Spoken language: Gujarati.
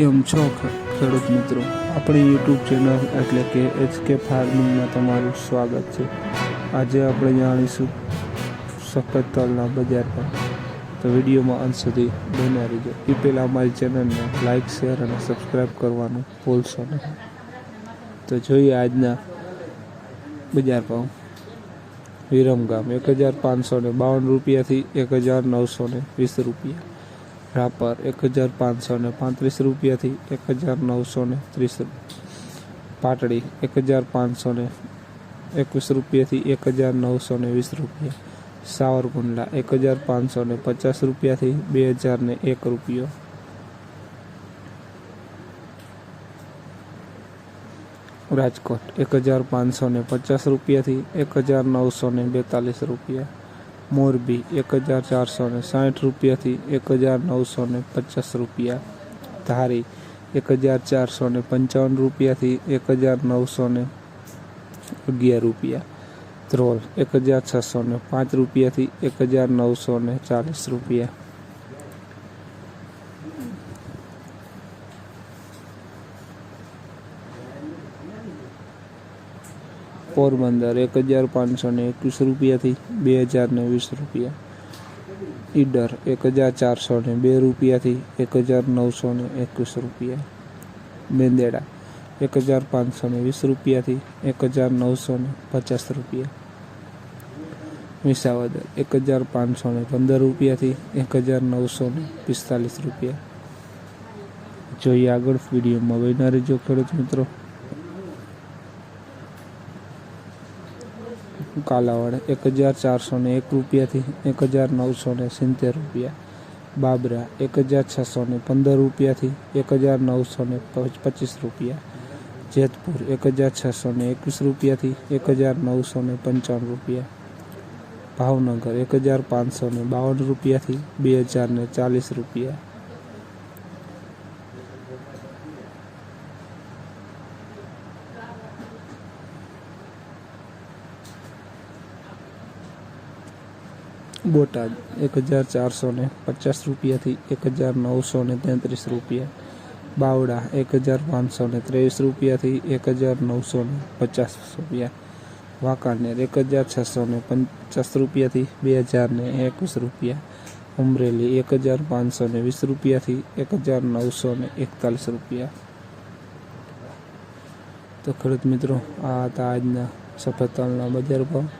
કેમ છો ખેડૂત મિત્રો? આપણી યુટ્યુબ ચેનલ એટલે કે એચકે ફાર્મિંગમાં તમારું સ્વાગત છે. આજે આપણે જાણીશું સફેદ તલના બજાર પર. તો વિડીયોમાં અંત સુધી બન્યા રહીજો. એ પહેલાં અમારી ચેનલને લાઇક શેર અને સબસ્ક્રાઈબ કરવાનું ભૂલશો નહીં. તો જોઈએ આજના બજાર ભાવ. વિરમગામ એક હજાર પાંચસો ને બાવન રૂપિયાથી એક હજાર નવસો ને વીસ રૂપિયા. રાપર એક હજાર પાંચસો ને પાંત્રીસ રૂપિયાથી એક હજાર નવસો ને ત્રીસ પાટડી એક હજાર પાંચસો ને એકવીસ રૂપિયાથી એક હજાર નવસો ને વીસ રૂપિયા. સાવરકુંડલા એક હજાર પાંચસો ને પચાસ રૂપિયાથી બે હજાર ને એક રૂપિયો. રાજકોટ એક હજાર પાંચસો ને પચાસ રૂપિયાથી એક હજાર નવસો ને બેતાલીસ રૂપિયા. મોરબી એક હજાર ચારસો ને સાઠ રૂપિયાથી એક હજાર નવસો ને પચાસ રૂપિયા. ધારી એક હજાર ચારસો ને પંચાવન રૂપિયાથી એક હજાર નવસો ને અગિયાર રૂપિયા. ધ્રોલ એક હજાર છસો ને પાંચ રૂપિયાથી એક હજાર નવસો ને ચાલીસ રૂપિયા. પોરબંદર એક હજાર પાંચસો ને એકવીસ રૂપિયાથી બે હજાર ને વીસ રૂપિયા. ઈડર એક હજાર ચારસો ને બે રૂપિયાથી એક હજાર નવસો ને એકવીસ રૂપિયા. મેંદેડા એક હજાર પાંચસો ને વીસ રૂપિયાથી એક હજાર નવસો ને પચાસ રૂપિયા. વિસાવદર એક હજાર પાંચસો ને પંદર રૂપિયાથી એક હજાર નવસો ને પિસ્તાલીસ રૂપિયા. જોઈએ આગળ વિડીયોમાં વૈનારી જો ખેડૂત મિત્રો. કાલાવાડ, એક હજાર ચારસો ને એક રૂપિયાથી એક હજાર નવસો ને સિત્તેર રૂપિયા. બાબરા, એક હજાર છસો ને પંદર રૂપિયાથી એક હજાર નવસો ને પચીસ રૂપિયા. જેતપુર, એક હજાર છસો ને એકવીસ રૂપિયાથી એક હજાર નવસો ને પંચાવન રૂપિયા. ભાવનગર, એક હજાર પાંચસો ને બાવન રૂપિયાથી બે હજાર ને ચાલીસ રૂપિયા. બોટાદ, એક હજાર ચારસો ને પચાસ રૂપિયાથી એક હજાર નવસો ને તેત્રીસ રૂપિયા. બાવડા એક હજાર પાંચસો ને ત્રેવીસ રૂપિયાથી એક હજાર નવસો ને પચાસ રૂપિયા. વાંકાનેર, એક હજાર છસો ને પચાસ રૂપિયાથી બે હજાર ને એકવીસ રૂપિયા. અમરેલી, એક હજાર પાંચસો ને વીસ રૂપિયાથી એક હજાર નવસો ને એકતાલીસ રૂપિયા. તો ખેડૂત મિત્રો, આ હતા આજના સફેદ તલના બજાર ભાવ.